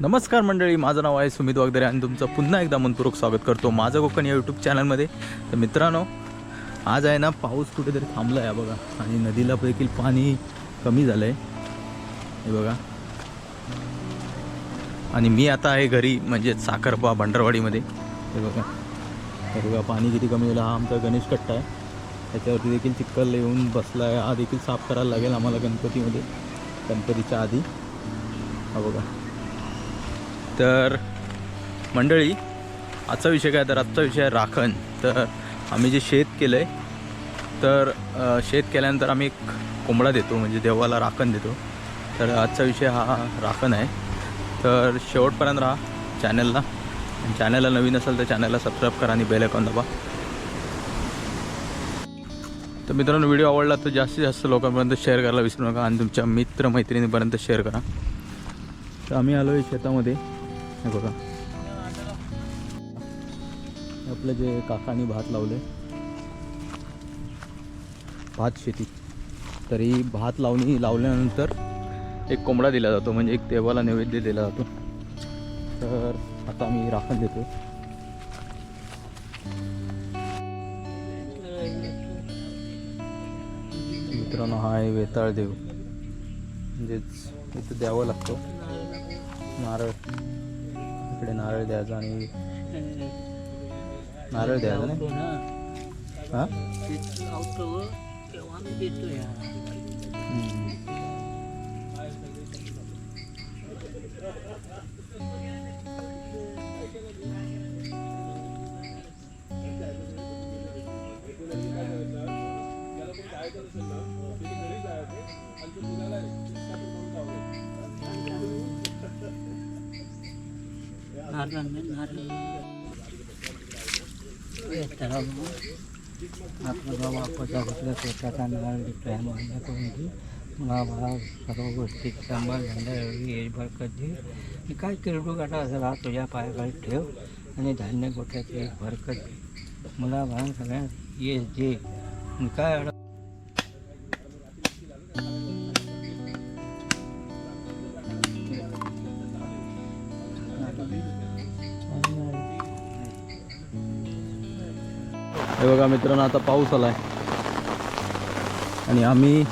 नमस्कार मंडळी माझं नाव आहे सुमित वागदरे आणि तुमचं पुन्हा एकदा मनपूर्वक स्वागत करतो माझं कोकण या यूट्यूब चॅनलमध्ये तर मित्रांनो आज आहे ना पाऊस कुठेतरी थांबला आहे बघा. आणि नदीला देखील पाणी कमी झालं आहे हे बघा. आणि मी आता आहे घरी म्हणजे साखरपा भंडारवाडीमध्ये. हे बघा. हे बघा पाणी किती कमी झालं. हा आमचा गणेश कट्टा आहे. त्याच्यावरती देखील चिखल येऊन बसला आहे. हा देखील साफ करायला लागेल आम्हाला गणपतीमध्ये. गणपतीच्या आधी. हा बघा. तर मंडळी आजचा विषय काय? तर आजचा विषय आहे राखण. तर आम्ही जे शेत केलं आहे तर शेत केल्यानंतर आम्ही एक कोंबडा देतो म्हणजे देवाला राखण देतो. तर आजचा विषय हा राखण आहे. तर शेवटपर्यंत राहा चॅनलला. चॅनलला नवीन असेल तर चॅनलला सबस्क्राईब करा आणि बेल आयकॉन दाबा. तर मित्रांनो व्हिडिओ आवडला तर जास्तीत जास्त लोकांपर्यंत शेअर करायला विसरू नका आणि तुमच्या मित्रमैत्रिणीपर्यंत शेअर करा. तर आम्ही आलो आहे शेतामध्ये. हे बघा. आपलं जे काकांनी भात लावले. भात शेती. तरी भात लावणी लावल्यानंतर एक कोंबडा दिला जातो म्हणजे एक देवाला नैवेद्य दिला जातो. तर आता आम्ही राखण देतो मित्रांनो हा आहे वेताळ देव. म्हणजेच इथं द्यावं लागतो. नारळ. इकडे नारळ द्यायचा आणि नारळ द्यायचा नाही? हां. आपला बाबा आपल्या आपल्या स्वतःचा नारळ प्लॅन करून मला मला सर्व गोष्टी सांभाळ धंदा येईल कधी मी काय किरडू काटा असेल हा तुझ्या पायाखाली ठेव आणि धान्य गोठ्यात एक बरकत दे मला भान सगळ्यात ये जे काय हे बघा मित्रांनो आता पाऊस आलाय. आणि आम्ही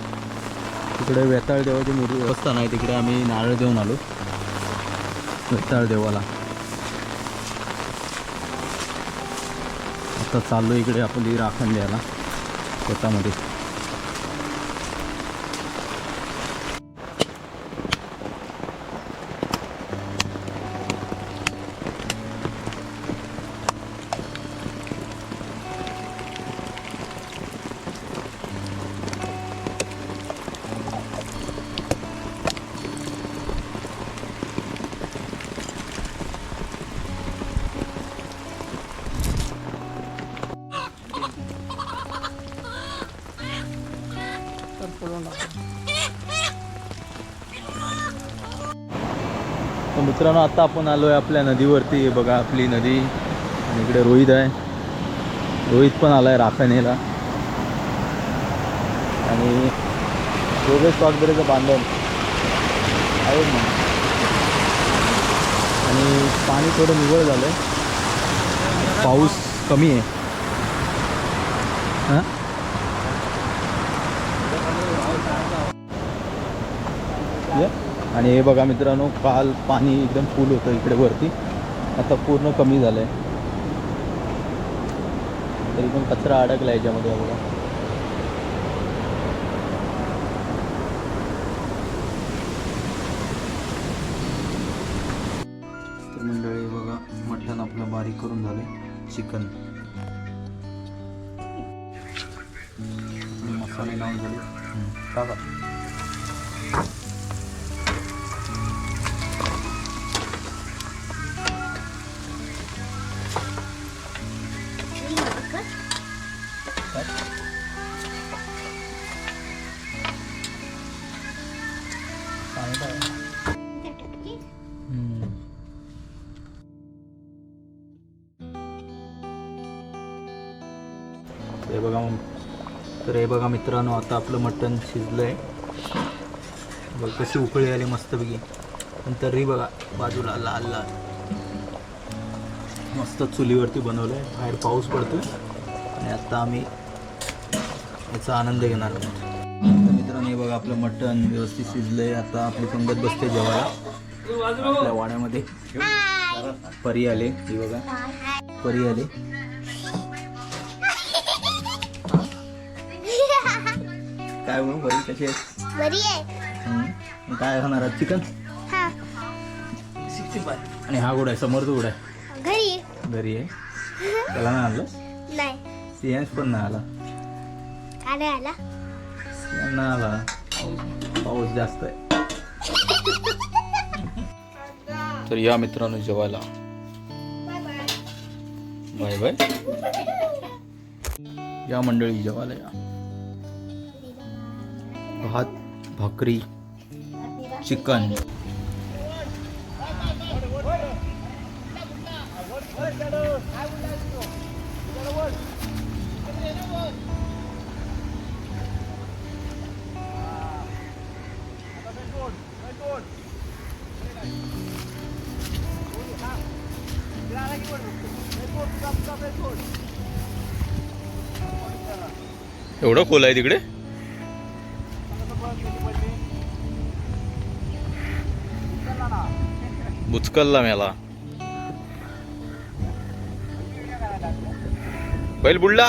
तिकडे वेताळ देवाची मूर्ती व्यवस्था नाही तिकडे आम्ही नारळ देऊन आलो. वेताळ देवाला. आता चाललो इकडे आपली राखण द्यायला शेतामध्ये. मित्रांनो आता आपण आलो आहे आपल्या नदीवरती. बघा आपली नदी. आणि इकडे रोहित आहे. रोहित पण आला आहे राफेनेला. आणि योगेश वागदरेचं बांधण. आहे आणि पाणी थोडं निवळ झालं आहे पाऊस कमी आहे. हां ये. आणि हे बघा मित्रांनो काल पाणी एकदम फुल होतं इकडे वरती. आता पूर्ण कमी झालं आहे तरी पण कचरा अडकला याच्यामध्ये बघा तर मंडळी बघा मटण आपलं बारीक करून झालं चिकन. मसाले लावून झाले. टाका. हे बघा मित्रांनो आता आपलं मटण शिजलं आहे बघ कशी उकळी आली मस्तपैकी. पण तरी बघा बाजूला लाल लाल. मस्त चुलीवरती बनवलं आहे बाहेर पाऊस पडतो आणि आत्ता आम्ही याचा आनंद घेणार आहोत. मित्रांनो हे बघा आपलं मटण व्यवस्थित शिजलं आहे आता आपली पंगत बसते जेवायला. आपल्या वाड्यामध्ये. परी आले ही बघा. परी आले. काय म्हणू परी कशी आहे बरी आहे. हम्म. काय होणार आज? चिकन? हा. आणि हा गोड आहे समोर तो गोड आहे. घरी. घरी आहे. त्याला नाही आणलं? नाही. सियांश पण नाही आला. काय आला. सियांश नाही आला. पाऊस जास्त आहे. तर या मित्रांनो जेवायला. Bye bye. या मंडळी जेवायला या. भात भाकरी चिकन. एवढं खोल आहे तिकडे? बुचकलला मेला बैल बुडला.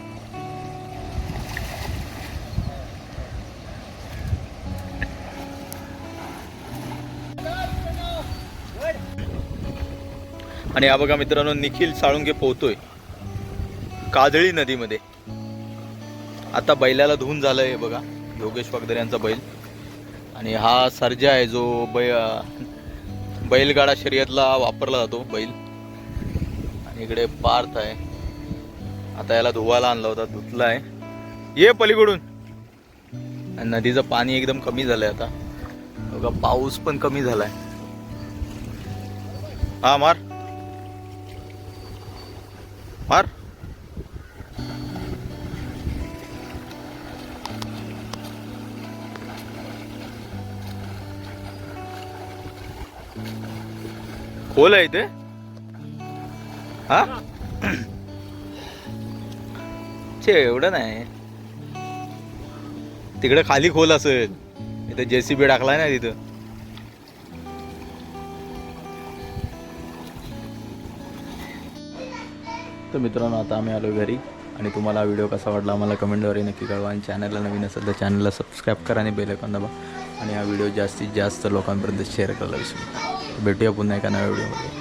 आणि हा बघा मित्रांनो निखिल साळुंगे पोहतोय. काजळी नदीमध्ये. आता बैलाला धुवून झालं आहे बघा योगेश वागदर यांचा बैल. आणि हा सर्जा आहे जो बै बैलगाडा शर्यतला वापरला जातो बैल. आणि इकडे पार्थ आहे. आता याला धुवायला आणला होता धुतला आहे ये पलीकडून. आणि नदीचं पाणी एकदम कमी झालंय आता. बघा पाऊस पण कमी झालाय. हा मार. मार खोल आहे ते हा छे एवढं नाही. तिकडे खाली खोल असेल. इथं जेसीबी टाकलाय ना तिथं. तर मित्रांनो आता आम्ही आलो घरी आणि तुम्हाला व्हिडिओ कसा वाटला आम्हाला कमेंटद्वारे नक्की कळवा आणि चॅनलला नवीन असेल तर चॅनलला सबस्क्राईब करा आणि बेल दाबा. आणि हा व्हिडिओ जास्तीत जास्त लोकांपर्यंत शेअर करायला विसरू भेटूया पुन्हा एका नव्या व्हिडिओमध्ये.